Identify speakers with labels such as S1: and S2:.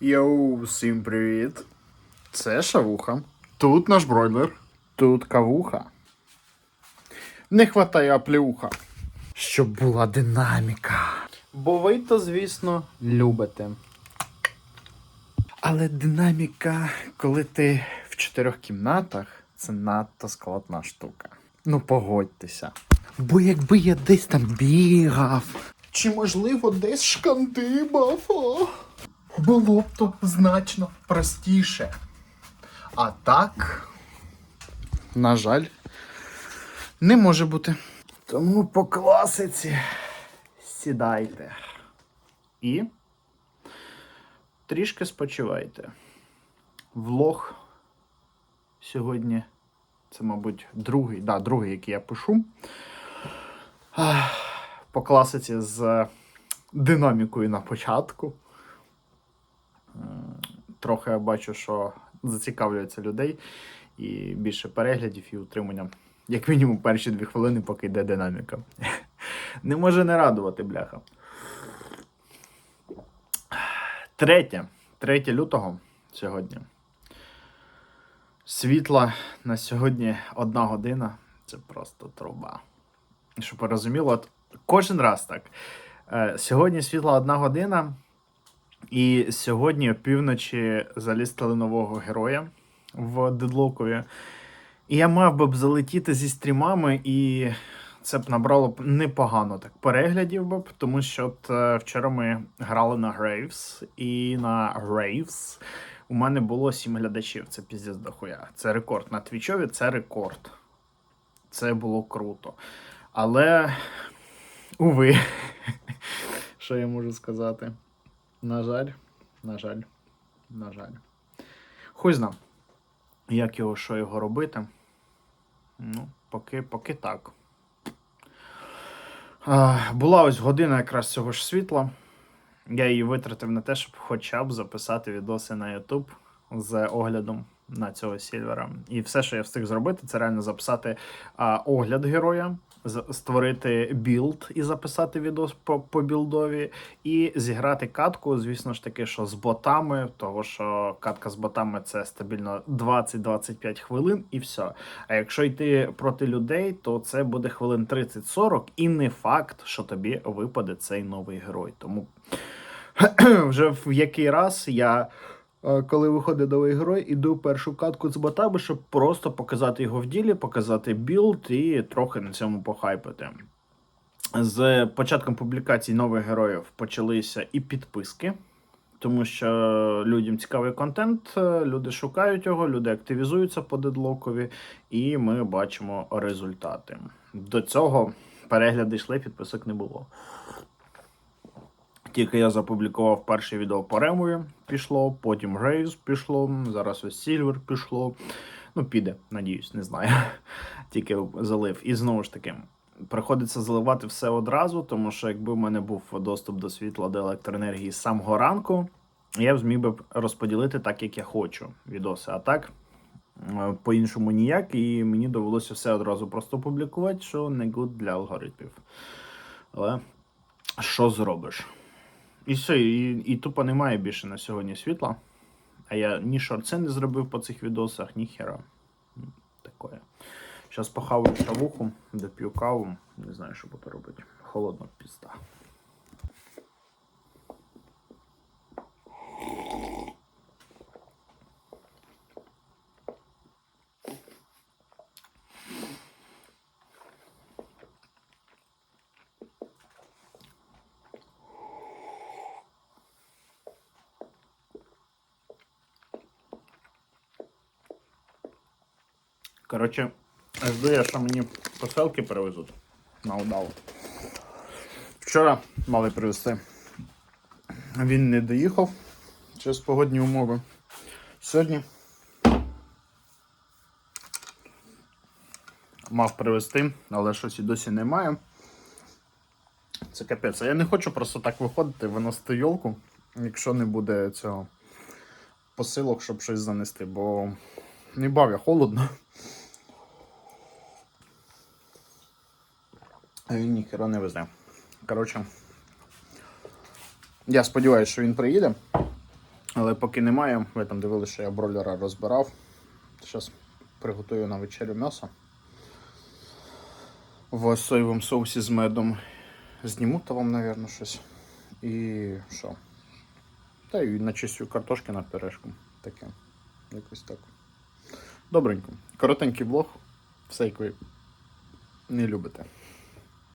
S1: Йоу, всім привіт! Це шавуха. Тут наш бройлер. Тут кавуха. Не хватає аплюха. Щоб була динаміка. Бо ви то, звісно, любите. Але динаміка, коли ти в чотирьох кімнатах, це надто складна штука. Ну погодьтеся. Бо якби я десь там бігав, чи можливо десь шкандибав, було б то значно простіше. А так, на жаль, не може бути. Тому по класиці сідайте. І трішки спочивайте. Влог сьогодні. Це, мабуть, другий, да, другий, який я пишу. По класиці з динамікою на початку. Трохи я бачу, що зацікавлюється людей і більше переглядів і утримання. Як мінімум перші дві хвилини, поки йде динаміка. Не може не радувати, бляха. Третє. 3 лютого сьогодні. Світла на сьогодні одна година. Це просто труба. Щоб от кожен раз так. Е, Сьогодні світла одна година, і сьогодні опівночі залістили нового героя в дедлокові. І я мав би б залетіти зі стрімами, і це б набрало б непогано так переглядів би тому що от, е, вчора ми грали на Graves, і на Graves у мене було 7 глядачів. Це піздець дохуя. Це рекорд. На Твічові це рекорд. Це було круто. Але, уви, що я можу сказати? На жаль, на жаль, на жаль. Хуй знав, як його, що його робити. Ну, поки, поки так. А, була ось година якраз цього ж світла. Я її витратив на те, щоб хоча б записати відоси на YouTube з оглядом на цього сільвера. І все, що я встиг зробити, це реально записати а, огляд героя, створити білд і записати відос по, по білдові, і зіграти катку, звісно ж таки, що з ботами, того що катка з ботами це стабільно 20-25 хвилин і все. А якщо йти проти людей, то це буде хвилин 30-40, і не факт, що тобі випаде цей новий герой. Тому вже в який раз я, коли виходить новий герой, іду першу катку з ботами, щоб просто показати його в ділі, показати білд і трохи на цьому похайпити. З початком публікацій нових героїв почалися і підписки. Тому що людям цікавий контент, е, люди шукають його, люди активізуються по дедлокові, і ми бачимо результати. До цього перегляди йшли, підписок не було. Тільки я запублікував перше відео по Ремові, пішло, потім Грейвс пішло, зараз ось Сільвер пішло. Ну, піде, надіюсь, не знаю. Тільки залив. І знову ж таки, приходиться заливати все одразу, тому що якби в мене був доступ до світла, до електроенергії з самого ранку, я б зміг би розподілити так, як я хочу відоси. А так, е, по-іншому ніяк, і мені довелося все одразу просто публікувати, що не гуд для алгоритмів. Але що зробиш? І все, і, і тупо немає більше на сьогодні світла. А я ні шорце не зробив по цих відосах, ні хера. Такое. Зараз похаваю шавуху, доп'ю каву. Не знаю, що буду робити. Холодно пізда. Коротше, жду я, що мені посилки привезуть на удаву. Вчора мали привезти. Він не доїхав через погодні умови. Сьогодні мав привезти, але щось і досі немає. Це капець. Я не хочу просто так виходити, виносити йолку, якщо не буде цього посилок, щоб щось занести, бо не бавя холодно. Він ніхера не везе. Коротше, я сподіваюся, що він приїде. Але поки немає, ви там дивилися, що я бройлера розбирав. Зараз приготую на вечерю м'ясо. В соєвому соусі з медом. Зніму та вам, мабуть, щось. І що? Та й начистю картошки на пюрешку. Таке. Якось так. Добренько. Коротенький влог. Все, як ви не любите.